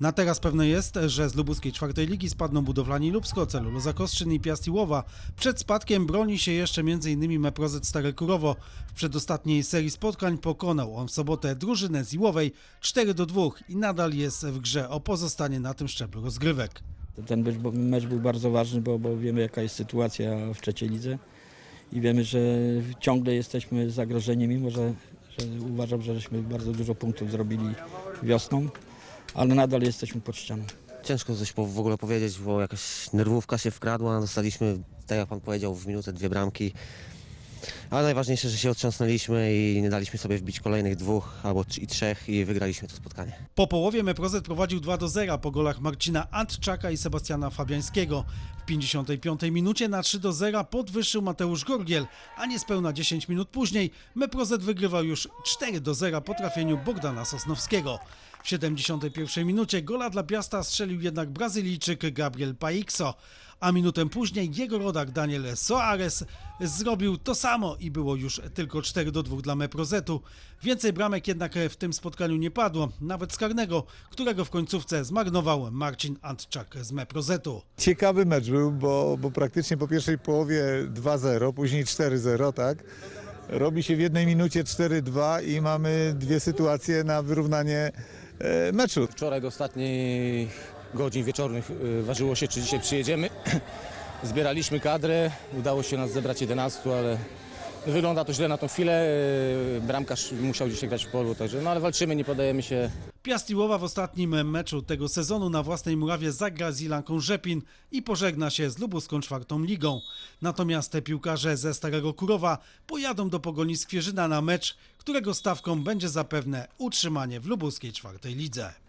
Na teraz pewne jest, że z lubuskiej czwartej ligi spadną budowlani Lubsko, Celuloza Kostrzyn i Piast Iłowa. Przed spadkiem broni się jeszcze m.in. Meprozet Stare Kurowo. W przedostatniej serii spotkań pokonał on w sobotę drużynę z Iłowej 4 do 2 i nadal jest w grze o pozostanie na tym szczeblu rozgrywek. Ten mecz, był bardzo ważny, bo, bo wiemy jaka jest sytuacja w trzeciej lidze i wiemy, że ciągle jesteśmy zagrożeni, mimo że, że uważam, że żeśmy bardzo dużo punktów zrobili wiosną, ale nadal jesteśmy pod ścianą. Ciężko coś w ogóle powiedzieć, bo jakaś nerwówka się wkradła. Dostaliśmy, tak jak pan powiedział, w minutę dwie bramki. Ale najważniejsze, że się otrząsnęliśmy i nie daliśmy sobie wbić kolejnych dwóch albo i trzech i wygraliśmy to spotkanie. Po połowie Meprozet prowadził 2 do 0 po golach Marcina Antczaka i Sebastiana Fabiańskiego. W 55 minucie na 3 do 0 podwyższył Mateusz Gorgiel, a niespełna 10 minut później Meprozet wygrywał już 4 do 0 po trafieniu Bogdana Sosnowskiego. W 71 minucie gola dla Piasta strzelił jednak Brazylijczyk Gabriel Paixo, a minutę później jego rodak Daniel Soares zrobił to samo i było już tylko 4 do 2 dla Meprozetu. Więcej bramek jednak w tym spotkaniu nie padło, nawet z karnego, którego w końcówce zmarnował Marcin Antczak z Meprozetu. Ciekawy mecz był, bo, bo praktycznie po pierwszej połowie 2-0, później 4-0, tak? Robi się w jednej minucie 4-2 i mamy dwie sytuacje na wyrównanie e, meczu. Wczoraj do ostatnich godzin wieczornych y, ważyło się, czy dzisiaj przyjedziemy. Zbieraliśmy kadrę, udało się nas zebrać 11, ale wygląda to źle na tą chwilę. Y, Bramkarz musiał dzisiaj grać w polu, także no ale walczymy, nie podajemy się. Piastiłowa w ostatnim meczu tego sezonu na własnej murawie zagra z Ilanką Rzepin i pożegna się z lubuską czwartą ligą. Natomiast te piłkarze ze Starego Kurowa pojadą do Pogoni Skwierzyna na mecz, którego stawką będzie zapewne utrzymanie w lubuskiej czwartej lidze.